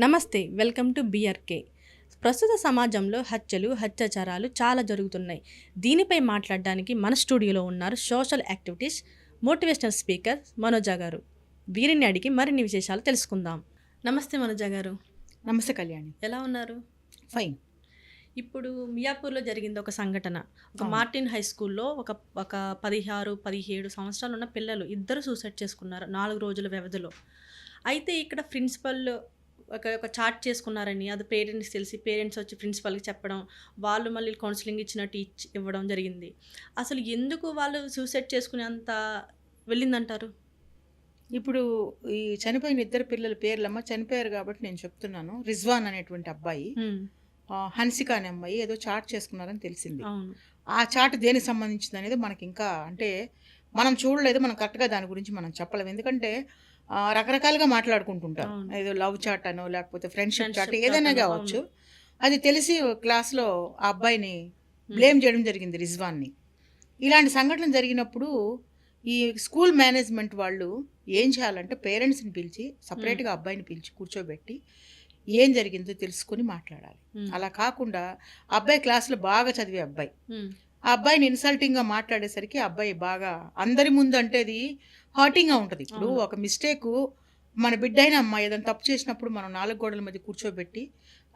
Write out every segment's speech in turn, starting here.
నమస్తే welcome to BRK. ప్రస్తుత సమాజంలో హత్యలు అత్యాచారాలు చాలా జరుగుతున్నాయి. దీనిపై మాట్లాడడానికి మన స్టూడియోలో ఉన్నారు social activities motivational speaker Manoja గారు. వీరిని అడిగి మరిన్ని విశేషాలు తెలుసుకుందాం. నమస్తే మనోజ గారు. నమస్తే కళ్యాణి. ఎలా ఉన్నారు? ఫైన్. ఇప్పుడు మియాపూర్లో జరిగింది ఒక సంఘటన. ఒక. మార్టిన్ హై స్కూల్లో ఒక ఒక పదిహారు పదిహేడు సంవత్సరాలు ఉన్న పిల్లలు ఇద్దరు సూసైడ్ చేసుకున్నారు నాలుగు రోజుల వ్యవధిలో. అయితే ఇక్కడ ప్రిన్సిపల్ ఒక ఒక చాట్ చేసుకున్నారని అది పేరెంట్స్ తెలిసి పేరెంట్స్ వచ్చి ప్రిన్సిపల్కి చెప్పడం వాళ్ళు మళ్ళీ కౌన్సిలింగ్ ఇచ్చినట్టు ఇచ్చి ఇవ్వడం జరిగింది. అసలు ఎందుకు వాళ్ళు సూసైడ్ చేసుకునేంత వెళ్ళిందంటారు? ఇప్పుడు ఈ చనిపోయిన ఇద్దరు పిల్లల పేర్లమ్మ చనిపోయారు కాబట్టి నేను చెప్తున్నాను. రిజ్వాన్ అనేటువంటి అబ్బాయి హన్సిక అనే అమ్మాయి ఏదో చాట్ చేసుకున్నారని తెలిసింది. ఆ చాట్ దేనికి సంబంధించింది అనేది మనకి ఇంకా అంటే మనం చూడలేదు మనం కరెక్ట్గా దాని గురించి మనం చెప్పలేము. ఎందుకంటే రకరకాలుగా మాట్లాడుకుంటుంటారు. ఏదో లవ్ చాట్ అనో లేకపోతే ఫ్రెండ్షిప్ చాట్ ఏదైనా కావచ్చు. అది తెలిసి క్లాస్లో ఆ అబ్బాయిని బ్లేమ్ చేయడం జరిగింది రిజ్వాన్ని. ఇలాంటి సంఘటనలు జరిగినప్పుడు ఈ స్కూల్ మేనేజ్మెంట్ వాళ్ళు ఏం చేయాలంటే పేరెంట్స్ని పిలిచి సపరేట్గా అబ్బాయిని పిలిచి కూర్చోబెట్టి ఏం జరిగిందో తెలుసుకొని మాట్లాడాలి. అలా కాకుండా అబ్బాయి క్లాస్లో బాగా చదివే అబ్బాయి. ఆ అబ్బాయిని ఇన్సల్టింగ్గా మాట్లాడేసరికి అబ్బాయి బాగా అందరి ముందు అంటే అది హర్టింగ్గా ఉంటుంది. ఇప్పుడు. ఒక మిస్టేక్ మన బిడ్డ అయిన అమ్మాయి ఏదైనా తప్పు చేసినప్పుడు మనం నాలుగు గోడల మధ్య కూర్చోబెట్టి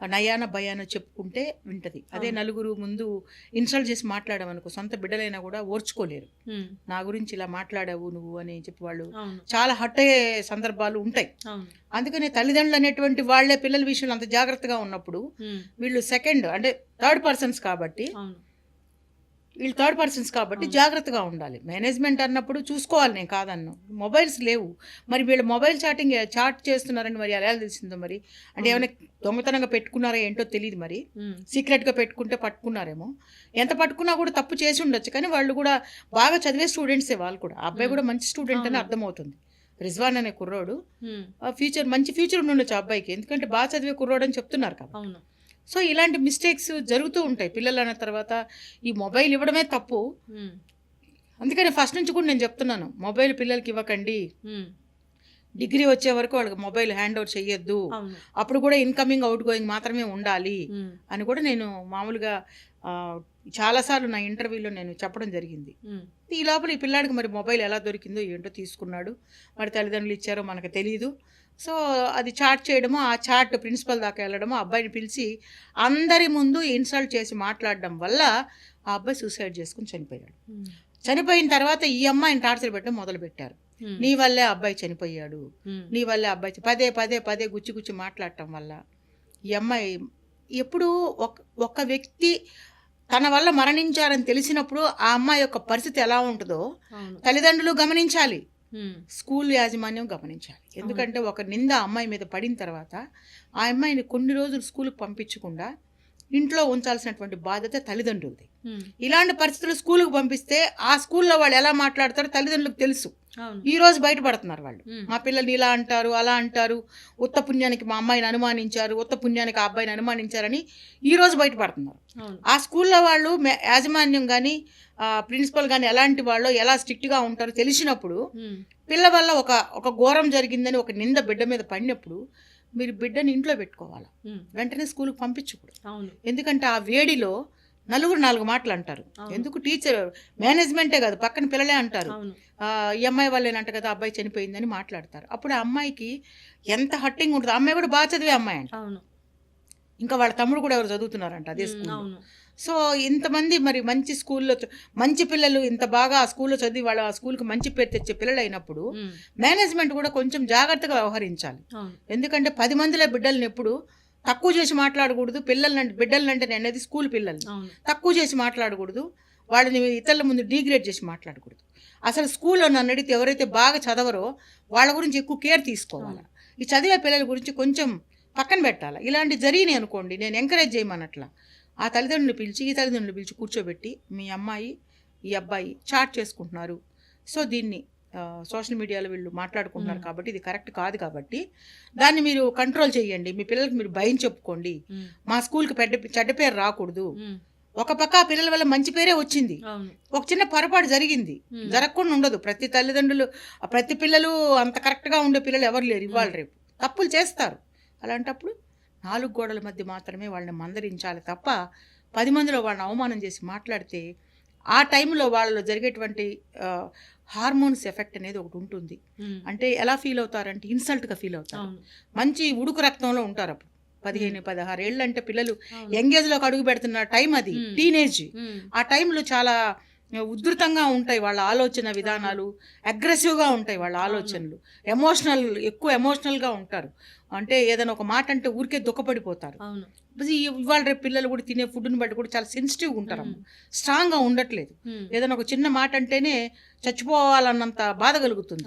నయాన భయాన చెప్పుకుంటే వింటది. అదే. నలుగురు ముందు ఇన్సల్ట్ చేసి మాట్లాడామనుకో సొంత బిడ్డలైనా కూడా ఓర్చుకోలేరు. నా గురించి ఇలా మాట్లాడావు నువ్వు అని చెప్పి వాళ్ళు చాలా హట్ అయ్యే సందర్భాలు ఉంటాయి. అందుకని తల్లిదండ్రులు అనేటువంటి వాళ్ళే పిల్లల విషయంలో అంత జాగ్రత్తగా ఉన్నప్పుడు వీళ్ళు సెకండ్ అంటే థర్డ్ పర్సన్స్ కాబట్టి వీళ్ళు థర్డ్ పర్సన్స్ కాబట్టి. జాగ్రత్తగా ఉండాలి. మేనేజ్మెంట్ అన్నప్పుడు చూసుకోవాలి నేను కాదన్ను. మొబైల్స్ లేవు. మరి వీళ్ళు మొబైల్ చాటింగ్ చాట్ చేస్తున్నారని మరి ఎలా తెలిసిందో మరి? అంటే. ఏమైనా దొంగతనంగా పెట్టుకున్నారో ఏంటో తెలియదు మరి. సీక్రెట్గా పెట్టుకుంటే పట్టుకున్నారేమో. ఎంత పట్టుకున్నా కూడా తప్పు చేసి ఉండొచ్చు. కానీ వాళ్ళు కూడా బాగా చదివే స్టూడెంట్సే వాళ్ళు కూడా. అబ్బాయి. కూడా మంచి స్టూడెంట్ అని. అర్థమవుతుంది. రిజ్వాన్ అనే కుర్రోడు ఫ్యూచర్ మంచి ఫ్యూచర్ ఉండొచ్చు అబ్బాయికి. ఎందుకంటే బాగా చదివే కుర్రోడు అని చెప్తున్నారు అవును. సో ఇలాంటి మిస్టేక్స్ జరుగుతూ ఉంటాయి పిల్లలు అన్న తర్వాత. ఈ మొబైల్ ఇవ్వడమే తప్పు. అందుకని ఫస్ట్ నుంచి కూడా నేను చెప్తున్నాను మొబైల్ పిల్లలకి ఇవ్వకండి. డిగ్రీ వచ్చే వరకు వాళ్ళకి మొబైల్ హ్యాండ్ ఓవర్ చేయొద్దు అవును. అప్పుడు కూడా ఇన్కమింగ్ అవుట్ గోయింగ్ మాత్రమే ఉండాలి అని కూడా నేను మామూలుగా చాలాసార్లు నా ఇంటర్వ్యూలో నేను చెప్పడం జరిగింది. ఈ లోపల ఈ పిల్లాడికి మరి మొబైల్ ఎలా దొరికిందో ఏంటో తీసుకున్నాడు. మరి తల్లిదండ్రులు ఇచ్చారో మనకు తెలియదు సో అది చాట్ చేయడము ఆ చాట్ ప్రిన్సిపల్ దాకా వెళ్ళడము అబ్బాయిని పిలిచి అందరి ముందు ఇన్సల్ట్ చేసి మాట్లాడడం వల్ల ఆ అబ్బాయి సూసైడ్ చేసుకుని చనిపోయాడు. చనిపోయిన తర్వాత ఈ అమ్మాయిని టార్చర్ పెట్టడం మొదలు పెట్టారు నీ వల్లే అబ్బాయి చనిపోయాడు. నీ వల్లే అబ్బాయి పదే పదే పదే గుచ్చి గుచ్చి మాట్లాడటం వల్ల ఈ అమ్మాయి ఎప్పుడు ఒక ఒక వ్యక్తి తన వల్ల మరణించారని తెలిసినప్పుడు ఆ అమ్మాయి యొక్క పరిస్థితి ఎలా ఉంటుందో తల్లిదండ్రులు గమనించాలి. స్కూల్ యాజమాన్యం గమనించాలి. ఎందుకంటే ఒక నింద ఆ అమ్మాయి మీద పడిన తర్వాత ఆ అమ్మాయిని కొన్ని రోజులు స్కూల్కి పంపించకుండా ఇంట్లో ఉంచాల్సినటువంటి బాధ్యత తల్లిదండ్రులది. ఇలాంటి పరిస్థితులు స్కూల్కి పంపిస్తే ఆ స్కూల్లో వాళ్ళు ఎలా మాట్లాడతారో తల్లిదండ్రులకు తెలుసు. ఈ రోజు బయటపడుతున్నారు వాళ్ళు. మా పిల్లల్ని ఇలా అంటారు అలా అంటారు ఉత్త పుణ్యానికి మా అమ్మాయిని అనుమానించారు ఉత్త పుణ్యానికి ఆ అబ్బాయిని అనుమానించారని ఈ రోజు బయటపడుతున్నారు. ఆ స్కూల్లో వాళ్ళు యాజమాన్యం కానీ ప్రిన్సిపల్ కానీ ఎలాంటి వాళ్ళు ఎలా స్ట్రిక్ట్గా ఉంటారో తెలిసినప్పుడు పిల్ల వల్ల ఒక ఒక ఘోరం జరిగిందని ఒక నింద బిడ్డ మీద పడినప్పుడు మీరు బిడ్డని ఇంట్లో పెట్టుకోవాలి? వెంటనే స్కూల్కి పంపించకూడదు. అవును. ఎందుకంటే ఆ వేడిలో నలుగురు నాలుగు మాటలు అంటారు. ఎందుకు టీచర్ మేనేజ్మెంటే కాదు పక్కన పిల్లలే అంటారు. ఈ అమ్మాయి వాళ్ళేనంట కదా అబ్బాయి చనిపోయిందని మాట్లాడతారు. అప్పుడు ఆ అమ్మాయికి ఎంత హట్టింగ్ ఉంటుంది అమ్మాయి కూడా బాగా చదివే అమ్మాయి అంట. ఇంకా వాళ్ళ తమ్ముడు కూడా ఎవరు చదువుతున్నారంట అదే స్కూల్ సో ఇంతమంది మరి మంచి స్కూల్లో మంచి పిల్లలు ఇంత బాగా ఆ స్కూల్లో చదివి వాళ్ళ ఆ స్కూల్కి మంచి పేరు తెచ్చే పిల్లలు అయినప్పుడు మేనేజ్మెంట్ కూడా కొంచెం జాగ్రత్తగా వ్యవహరించాలి. ఎందుకంటే పది మందిలో బిడ్డల్ని ఎప్పుడు తక్కువ చేసి మాట్లాడకూడదు పిల్లలంటే బిడ్డలంటే నేను అనేది స్కూల్ పిల్లల్ని. అవును. తక్కువ చేసి మాట్లాడకూడదు వాళ్ళని ఇతరుల ముందు డీగ్రేడ్ చేసి మాట్లాడకూడదు. అసలు స్కూల్లో నన్ను అడిగితే ఎవరైతే బాగా చదవరో వాళ్ళ గురించి ఎక్కువ కేర్ తీసుకోవాలి? ఈ చదివే పిల్లల గురించి కొంచెం పక్కన పెట్టాలి? ఇలాంటి జరిగినాయి అనుకోండి నేను ఎంకరేజ్ చేయమన్నట్ల ఆ తల్లిదండ్రులు పిలిచి ఈ తల్లిదండ్రులు పిలిచి కూర్చోబెట్టి మీ అమ్మాయి ఈ అబ్బాయి చాట్ చేసుకుంటున్నారు. సో దీన్ని సోషల్ మీడియాలో వీళ్ళు మాట్లాడుకుంటున్నారు. కాబట్టి ఇది కరెక్ట్ కాదు కాబట్టి దాన్ని మీరు కంట్రోల్ చేయండి. మీ పిల్లలకి మీరు భయం చెప్పుకోండి. మా స్కూల్కి పెద్ద చెడ్డ పేరు రాకూడదు. ఒక పక్క ఆ పిల్లల వల్ల మంచి పేరే వచ్చింది. ఒక చిన్న పొరపాటు జరిగింది. జరగకుండా ఉండదు. ప్రతి తల్లిదండ్రులు ప్రతి పిల్లలు అంత కరెక్ట్గా ఉండే పిల్లలు ఎవరు లేరు ఇవాళ రేపు. తప్పులు చేస్తారు. అలాంటప్పుడు నాలుగు గోడల మధ్య మాత్రమే వాళ్ళని మందరించాలి తప్ప పది మందిలో వాళ్ళని అవమానం చేసి మాట్లాడితే ఆ టైంలో వాళ్ళలో జరిగేటువంటి హార్మోన్స్ ఎఫెక్ట్ అనేది ఒకటి ఉంటుంది. అంటే ఎలా ఫీల్ అవుతారంటే ఇన్సల్ట్గా ఫీల్ అవుతారు మంచి ఉడుకు రక్తంలో ఉంటారు అప్పుడు పదిహేను పదహారు ఏళ్ళు అంటే పిల్లలు అవును. యంగేజ్లోకి అడుగు పెడుతున్న టైం అది. టీనేజ్. ఆ టైంలో చాలా ఉధృతంగా ఉంటాయి వాళ్ళ ఆలోచన విధానాలు అగ్రెసివ్గా ఉంటాయి వాళ్ళ ఆలోచనలు. ఎమోషనల్ ఎక్కువ ఎమోషనల్గా ఉంటారు. అంటే ఏదైనా ఒక మాట అంటే ఊరికే దుఃఖపడిపోతారు. ఇవాళ రేపు పిల్లలు కూడా తినే ఫుడ్ని బట్టి కూడా చాలా సెన్సిటివ్గా ఉంటారు. స్ట్రాంగ్గా ఉండట్లేదు. ఏదైనా ఒక చిన్న మాట అంటేనే చచ్చిపోవాలన్నంత బాధ కలుగుతుంది.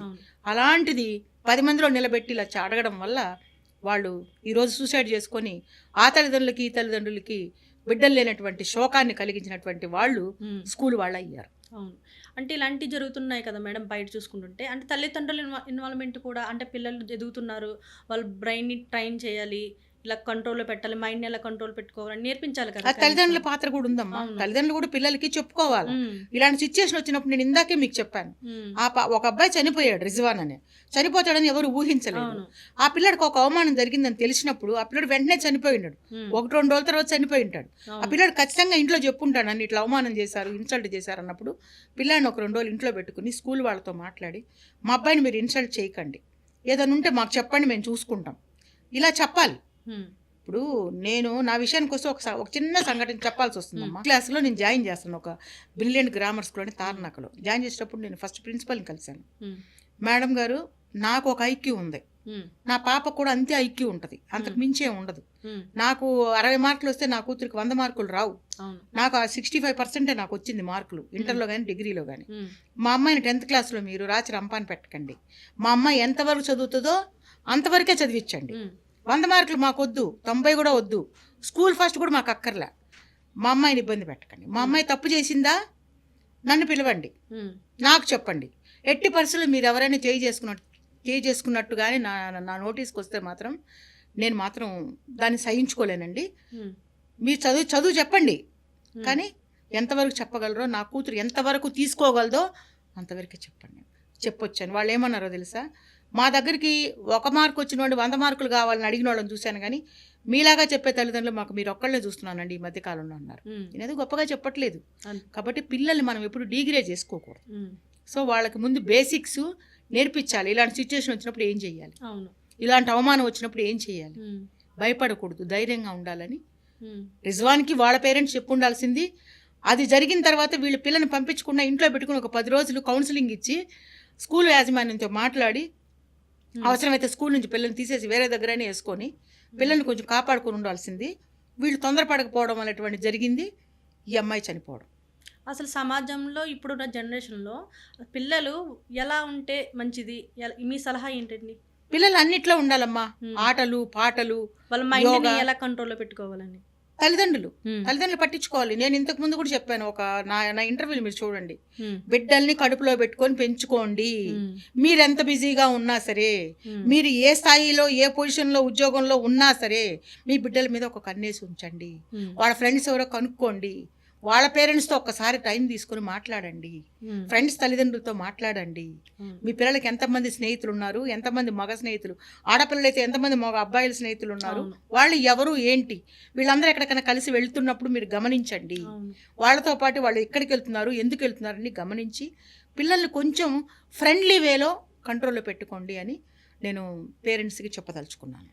అలాంటిది పది మందిలో నిలబెట్టి ఇలా అడగడం వల్ల వాళ్ళు ఈరోజు సూసైడ్ చేసుకొని ఆ తల్లిదండ్రులకి ఈ తల్లిదండ్రులకి బిడ్డలు లేనటువంటి శోకాన్ని కలిగించినటువంటి వాళ్ళు. స్కూల్ వాళ్ళు అయ్యారు. అవును. అంటే ఇలాంటివి జరుగుతున్నాయి కదా మేడం బయట చూసుకుంటుంటే. అంటే తల్లిదండ్రుల ఇన్వా- ఇన్వాల్వ్మెంట్ కూడా అంటే పిల్లలు ఎదుగుతున్నారు వాళ్ళ బ్రెయిన్ని ట్రైన్ చేయాలి ఇలా కంట్రోల్లో పెట్టాలి మైండ్ని ఎలా కంట్రోల్ పెట్టుకోవాలని నేర్పించాలి కదా తల్లిదండ్రుల పాత్ర కూడా ఉందమ్మా. తల్లిదండ్రులు కూడా పిల్లలకి చెప్పుకోవాలి. ఇలాంటి సిచ్యుయేషన్ వచ్చినప్పుడు నేను ఇందాకే మీకు చెప్పాను. ఆ ఒక అబ్బాయి చనిపోయాడు రిజ్వాన్ అని చనిపోతాడని ఎవరు ఊహించలేదు ఆ పిల్లడికి ఒక అవమానం జరిగిందని తెలిసినప్పుడు ఆ పిల్లడు వెంటనే చనిపోయి ఉన్నాడు ఉమ్. ఒకటి రెండు రోజుల తర్వాత చనిపోయి ఉంటాడు ఆ. పిల్లాడు ఖచ్చితంగా ఇంట్లో చెప్పుంటాడు నన్ను ఇట్లా అవమానం చేశారు ఇన్సల్ట్ చేశారు అన్నప్పుడు పిల్లాడిని ఒక రెండు రోజులు ఇంట్లో పెట్టుకుని స్కూల్ వాళ్ళతో మాట్లాడి మా అబ్బాయిని మీరు ఇన్సల్ట్ చేయకండి ఏదైనా ఉంటే మాకు చెప్పండి మేము చూసుకుంటాం ఇలా చెప్పాలి. ఇప్పుడు నేను నా విషయానికి వస్తే ఒక ఒక చిన్న సంఘటన చెప్పాల్సి వస్తుందమ్మా క్లాస్లో నేను జాయిన్ చేస్తాను. ఒక బ్రిలియంట్ గ్రామర్ స్కూల్ తారనాకలో. జాయిన్ చేసేటప్పుడు నేను ఫస్ట్ ప్రిన్సిపల్ని కలిశాను. మేడం గారు నాకు ఒక ఐక్యూ ఉంది. నా పాప కూడా అంతే ఐక్యూ ఉంటుంది. అంతకు మించే ఉండదు. నాకు అరవై మార్కులు వస్తే నా కూతురికి వంద మార్కులు రావు. నాకు ఆ సిక్స్టీ ఫైవ్ పర్సెంటే నాకు వచ్చింది మార్కులు. ఇంటర్లో కానీ డిగ్రీలో కానీ. మా అమ్మాయిని టెన్త్ క్లాస్లో మీరు రాచి రంపాన్ని పెట్టకండి. మా అమ్మాయి ఎంతవరకు చదువుతుందో అంతవరకే చదివించండి. వంద మార్కులు మాకు వద్దు తొంభై కూడా వద్దు. స్కూల్ ఫస్ట్ కూడా మాకు అక్కర్లే. మా అమ్మాయిని ఇబ్బంది పెట్టకండి. మా అమ్మాయి తప్పు చేసిందా? నన్ను పిలవండి. నాకు చెప్పండి. ఎట్టి పరిస్థితుల్లో మీరు ఎవరైనా చేయి చేసుకున్నట్టు చేయి చేసుకున్నట్టు కానీ నా నా నోటీస్కి వస్తే మాత్రం నేను మాత్రం దాన్ని సహించుకోలేనండి. మీరు చదువు చదువు చెప్పండి. కానీ ఎంతవరకు చెప్పగలరో నా కూతురు ఎంతవరకు తీసుకోగలదో అంతవరకే చెప్పండి. చెప్పొచ్చాను. వాళ్ళు ఏమన్నారో తెలుసా? మా దగ్గరికి ఒక మార్కు వచ్చిన వాడు వంద మార్కులు కావాలని అడిగిన వాళ్ళని చూశాను కానీ మీలాగా చెప్పే తల్లిదండ్రులు మాకు మీరు ఒక్కళ్ళే చూస్తున్నానండి ఈ మధ్యకాలంలో అన్నారు. నేనేది గొప్పగా చెప్పట్లేదు. కాబట్టి పిల్లల్ని మనం ఎప్పుడు డిగ్రేడ్ చేసుకోకూడదు. సో వాళ్ళకి ముందు బేసిక్స్ నేర్పించాలి ఇలాంటి సిచ్యుయేషన్ వచ్చినప్పుడు ఏం చేయాలి ఇలాంటి అవమానం వచ్చినప్పుడు ఏం చేయాలి. భయపడకూడదు ధైర్యంగా ఉండాలని. రిజ్వాన్కి వాళ్ళ పేరెంట్స్ చెప్పు ఉండాల్సింది అది జరిగిన తర్వాత వీళ్ళ పిల్లని పంపించకుండా ఇంట్లో పెట్టుకుని ఒక పది రోజులు కౌన్సిలింగ్ ఇచ్చి స్కూల్ యాజమాన్యంతో మాట్లాడి. అవసరమైతే స్కూల్ నుంచి పిల్లల్ని తీసేసి వేరే దగ్గరనే వేసుకొని పిల్లల్ని కొంచెం కాపాడుకొని ఉండాల్సింది. వీళ్ళు తొందరపడకపోవడం అనేటువంటి జరిగింది. ఈ అమ్మాయి చనిపోవడం. అసలు సమాజంలో ఇప్పుడున్న జనరేషన్లో పిల్లలు ఎలా ఉంటే మంచిది? మీ సలహా ఏంటండి? పిల్లలు అన్నిట్లో ఉండాలమ్మా. ఆటలు పాటలు వాళ్ళ యోగా. ఎలా కంట్రోల్లో పెట్టుకోవాలని? తల్లిదండ్రులు. తల్లిదండ్రులు పట్టించుకోవాలి నేను ఇంతకు ముందు కూడా చెప్పాను ఒక నా నా ఇంటర్వ్యూలు మీరు చూడండి. బిడ్డల్ని కడుపులో పెట్టుకొని పెంచుకోండి. మీరెంత బిజీగా ఉన్నా సరే. మీరు ఏ స్థాయిలో ఏ పొజిషన్లో ఉద్యోగంలో ఉన్నా సరే మీ బిడ్డల మీద ఒక కన్నేసి ఉంచండి. వాళ్ళ ఫ్రెండ్స్ ఎవరో కనుక్కోండి వాళ్ళ పేరెంట్స్తో ఒక్కసారి టైం తీసుకొని మాట్లాడండి. ఫ్రెండ్స్ తల్లిదండ్రులతో మాట్లాడండి. మీ పిల్లలకి ఎంతమంది స్నేహితులు ఉన్నారు ఎంతమంది మగ స్నేహితులు? ఆడపిల్లలు అయితే ఎంతమంది మగ అబ్బాయిల స్నేహితులు ఉన్నారు. వాళ్ళు ఎవరు? ఏంటి? వీళ్ళందరూ ఎక్కడికైనా కలిసి వెళ్తున్నప్పుడు మీరు గమనించండి. వాళ్ళతో పాటు వాళ్ళు ఎక్కడికి వెళ్తున్నారు? ఎందుకు వెళ్తున్నారని గమనించి పిల్లల్ని కొంచెం ఫ్రెండ్లీ వేలో కంట్రోల్లో పెట్టుకోండి అని నేను పేరెంట్స్కి చెప్పదలుచుకున్నాను.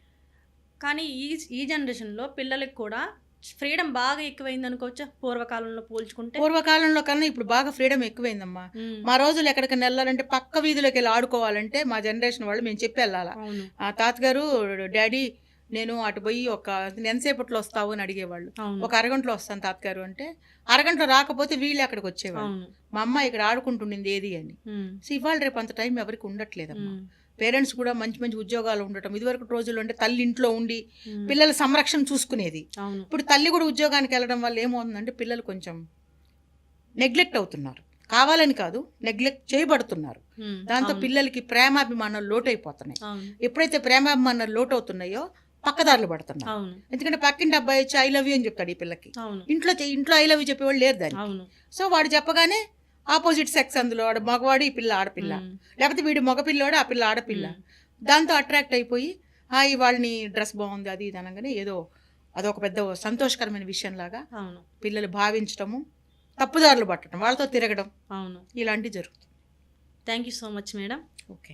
కానీ ఈ ఈ జనరేషన్లో పిల్లలకి కూడా ఫ్రీడమ్ బాగా ఎక్కువైంది అనుకోవచ్చా? పూర్వకాలంలో పోల్చుకుంటే? పూర్వకాలంలో కన్నా ఇప్పుడు బాగా ఫ్రీడమ్ ఎక్కువైందమ్మా. మా రోజులు ఎక్కడికైనా వెళ్ళాలంటే పక్క వీధిలోకి వెళ్ళి ఆడుకోవాలంటే మా జనరేషన్ వాళ్ళు మేము చెప్పి వెళ్ళాలా ఆ తాతగారు డాడీ నేను అటు పోయి ఒక ఎంతసేపట్లో వస్తావు? అని అడిగేవాళ్ళు. ఒక అరగంటలో వస్తాను తాతగారు అంటే అరగంటలో రాకపోతే వీళ్ళు అక్కడికి వచ్చేవాళ్ళు. మా అమ్మ ఇక్కడ ఆడుకుంటుండింది ఏది అని. సో ఇవాళ రేపు అంత టైం ఎవరికి ఉండట్లేదమ్మా. పేరెంట్స్ కూడా మంచి మంచి ఉద్యోగాలు ఉండటం. ఇదివరకు రోజుల్లో అంటే తల్లి ఇంట్లో ఉండి. పిల్లల సంరక్షణ చూసుకునేది. ఇప్పుడు తల్లి కూడా ఉద్యోగానికి వెళ్ళడం వల్ల ఏమవుతుందంటే పిల్లలు కొంచెం నెగ్లెక్ట్ అవుతున్నారు. కావాలని కాదు నెగ్లెక్ట్ చేయబడుతున్నారు. దాంతో. పిల్లలకి ప్రేమాభిమానాలు లోటైపోతున్నాయి. ఎప్పుడైతే ప్రేమాభిమానాలు లోటు అవుతున్నాయో పక్కదారులు పడుతున్నారు. ఎందుకంటే పక్కింటి అబ్బాయి వచ్చి ఐ లవ్ యూ అని చెప్తాడు ఈ పిల్లకి. ఇంట్లో ఇంట్లో ఐ లవ్ యూ చెప్పేవాళ్ళు లేరు దాన్ని సో వాడు చెప్పగానే ఆపోజిట్ సెక్స్ అందులో వాడు మగవాడు ఈ పిల్ల ఆడపిల్ల. లేకపోతే వీడు మగపిల్లోడు ఆ పిల్ల ఆడపిల్ల. దాంతో అట్రాక్ట్ అయిపోయి హాయ్ వాళ్ళని డ్రెస్ బాగుంది అది ఇది అనగానే ఏదో అదొక పెద్ద సంతోషకరమైన విషయంలాగా అవును. పిల్లలు భావించడము తప్పుదారులు పట్టడం వాళ్ళతో తిరగడం అవును. ఇలాంటివి జరుగుతుంది. Thank you so much madam okay.